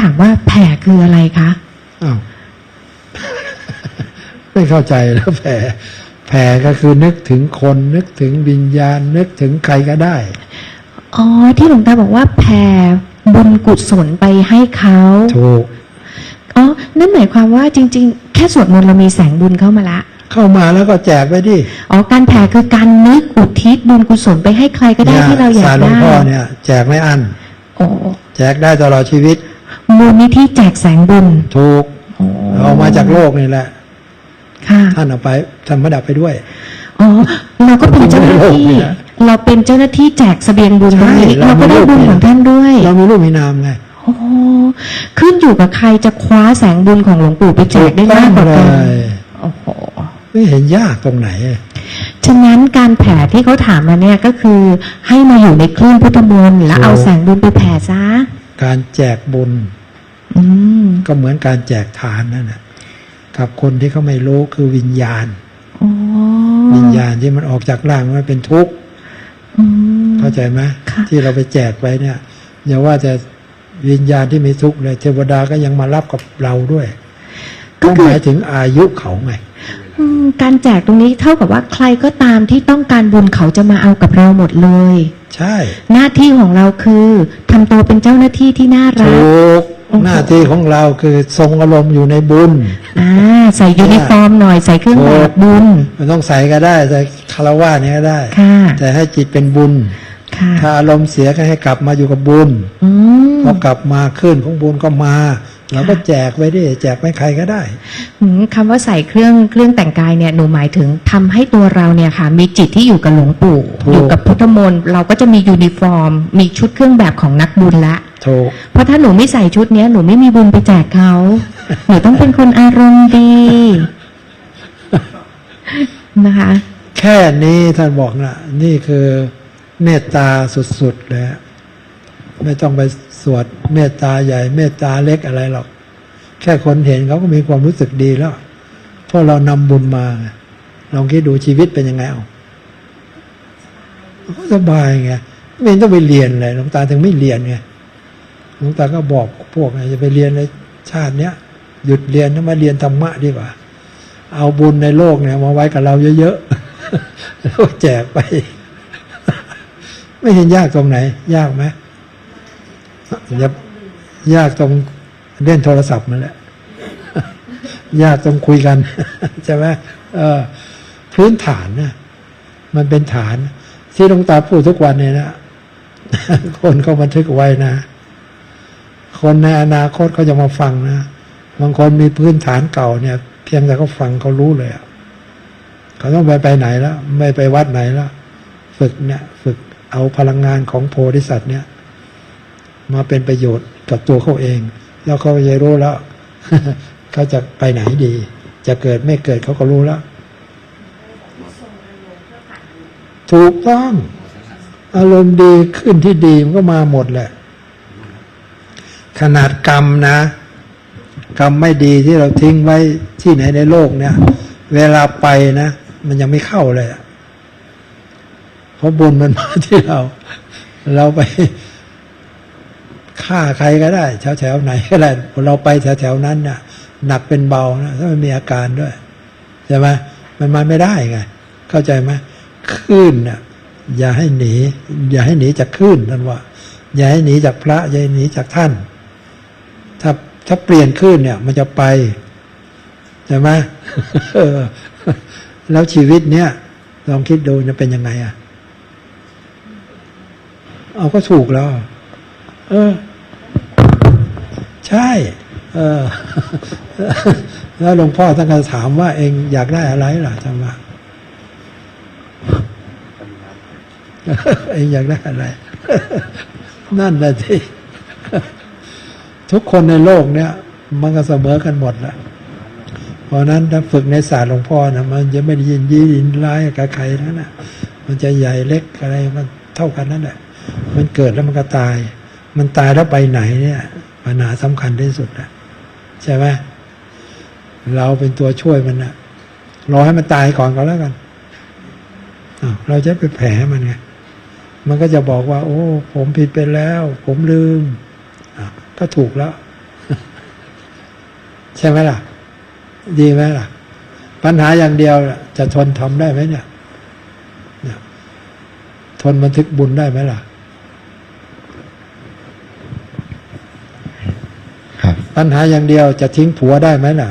ถามว่าแผ่คืออะไรคะอ้าวไม่เข้าใจแล้วแผ่แผ่ก็คือนึกถึงคนนึกถึงวิญญาณ นึกถึงใครก็ได้ อ๋อ ที่หลวงตาบอกว่าแผ่บุญกุศลไปให้เขาถูกอ๋อ นั่นหมายความว่าจริง ๆ แค่สวดมนต์เรามีแสงบุญเข้ามาละ เข้ามาแล้วก็แจกไปดิ อ๋อ การแผ่คือการนึกอุทิศบุญกุศลไปให้ใครก็ได้ที่เราอยากสารหลวงได้พ่อเนี่ย แจกไม่อั้นโอ้แจกได้ตลอดชีวิต มูลนิธิแจกแสงบุญถูกโอ้เอามาจากโลกนี่แหละ ค่ะ ท่านเอาไปท่านมาดับไปด้วย อ๋อ เราก็เป็นเจ้าหน้าที่ไม่ได้เราเป็นเจ้าหน้าที่แจกเสบียงบุญใช่ตรงนี้เราเราก็ได้มีลูกบุญของท่านด้วย เรามีรูปมีนามไงโอ้ขึ้นอยู่กับใครจะคว้าแสงบุญของหลวงปู่ไปแจกได้มากกว่ากันถูกต้องเลยโอ้โหไม่เห็นยากตรงไหนฉะนั้นการแผ่ที่เขาถามมาเนี่ยก็คือให้มาอยู่ในคลื่นพุทธมนต์แล้วถูกเอาแสงบุญไปแผ่ซะ การแจกบุญอืมก็เหมือนการแจกทานนั่นแหละกับคนที่เขาไม่รู้คือวิญญาณอ๋อวิญญาณที่มันออกจากร่างมันเป็นทุกข์อืมเข้าใจไหมค่ะที่เราไปแจกไปเนี่ยอย่าว่าแต่วิญญาณที่มีทุกข์เลยเทวดาก็ยังมารับกับเราด้วยก็ก็คืหอมายถึงอายุเขาไงอืม การแจกตรงนี้เท่ากับว่าใครก็ตามที่ต้องการบุญเขาจะมาเอากับเราหมดเลย ใช่ หน้าที่ของเราคือทำตัวเป็นเจ้าหน้าที่ที่น่ารัถูกกโอ้โหหน้าที่ของเราคือทรงอารมณ์อยู่ในบุญอ่าใส่ยูนิฟอร์มหน่อยใส่เครื่องแบบบุญมันต้องใส่ก็ได้ใส่คารวะเนี่ยก็ได้ค่ะแต่ให้จิตเป็นบุญค่ะถ้าอารมณ์เสียก็ให้กลับมาอยู่กับบุญอืมพอกลับมาขึ้นของบุญก็มา เราก็แจกไปดิแจกไปใครก็ได้อืมคำว่าใส่เครื่องเครื่องแต่งกายเนี่ยหนูหมายถึงทำให้ตัวเราเนี่ยค่ะ มีจิตที่อยู่กับหลวงปู่ถูกอยู่กับพุทธมนต์เราก็จะมียูนิฟอร์ม มีชุดเครื่องแบบของนักบุญละถูกเพราะถ้าหนูไม่ใส่ชุดเนี้ยหนูไม่มีบุญไปแจกเขาหนูต้องเป็นคนอารมณ์ดีนะคะ แค่นี้ท่านบอกนะนี่คือเมตตาสุดๆเลยอะไม่ต้องไปส วดเมตตาใหญ่เมตตาเล็กอะไรหรอก แค่คนเห็นเขาก็มีความรู้สึกดีแล้ว เพราะเรานำบุญมา ลองคิดดูชีวิตเป็นยังไงเอาสบายไงไม่ต้องไปเรียนเลยหลวงตาถึงไม่เรียนไงหลวงตาก็บอกพวกจะไปเรียนในชาติเนี้ยหยุดเรียนแล้วมาเรียนธรรมะดีกว่า เอาบุญในโลกเนี่ยมาไว้กับเราเยอะๆแล้วแจกไป ไม่เห็นยากตรงไหน ยากไหม อย่ายากตรงเล่นโทรศัพท์นั่นแหละยากตรงคุยกันใช่ไหมพื้นฐานนะมันเป็นฐาน ที่หลวงตาพูดทุกวันเนี่ยนะคนเขาบันทึกไว้นะ คนในอนาคตเขาจะมาฟังนะบางคนมีพื้นฐานเก่าเนี่ย เพียงแต่เขาฟังเขารู้เลยอะเขาต้องไปไปไหนแล้ว ไม่ไปวัดไหนแล้ว ฝึกเนี่ย ฝึกเอาพลังงานของโพธิสัตว์เนี่ย มาเป็นประโยชน์กับตัวเขาเอง แล้วเขาจะรู้แล้วเขาจะไปไหนดี จะเกิดไม่เกิดเขาก็รู้แล้วถูกต้อง อารมณ์ดีขึ้นที่ดีมันก็มาหมดแหละ ขนาดกรรมนะ กรรมไม่ดีที่เราทิ้งไว้ที่ไหนในโลกเนี่ย เวลาไปนะ มันยังไม่เข้าเลยเพราะบุญมันมาที่เรา เราไป ฆ่าใครก็ได้ แถวๆไหนก็ได้เราไปแถวๆนั้นน่ะ หนักเป็นเบานะถ้ามันมีอาการด้วยใช่ไหมมันมาไม่ได้ไงเข้าใจไหมคลื่นน่ะอย่าให้หนี อย่าให้หนีจากคลื่นนั่นว่า อย่าให้หนีจากพระ อย่าให้หนีจากท่าน ถ้าถ้าเปลี่ยนคลื่นเนี่ย มันจะไปใช่ไหมแล้วชีวิตเนี้ยลองคิดดูจะเป็นยังไงอะ เอาก็ถูกแล้ว เออ ใช่ เออ แล้วหลวงพ่อท่านก็ถามว่าเองอยากได้อะไรล่ะจำว่าเองอยากได้อะไร นั่นแหละที่ทุกคนในโลกเนี้ยมันก็เสมอกันหมดแหละเพราะฉะนั้นถ้าฝึกในศาสตร์หลวงพ่อนะมันจะไม่ได้ยินยียินร้ายกับใครนั่นแหละมันจะใหญ่เล็กอะไรมันเท่ากันนั่นแหละมันเกิดแล้วมันก็ตาย มันตายแล้วไปไหนเนี่ย ปัญหาสำคัญที่สุดนะใช่ไหมเราเป็นตัวช่วยมันนะรอให้มันตายก่อนก็แล้วกันเราจะไปแผลมันไงมันก็จะบอกว่า โอ้ ผมผิดไปแล้ว ผมลืมก็ถูกแล้ว ใช่ไหมล่ะ ดีไหมล่ะ ปัญหาอย่างเดียว จะทนทำได้ไหมเนี่ยทนบันทึกบุญได้ไหมล่ะ ปัญหาอย่างเดียวจะทิ้งผัวได้ไหมล่ะ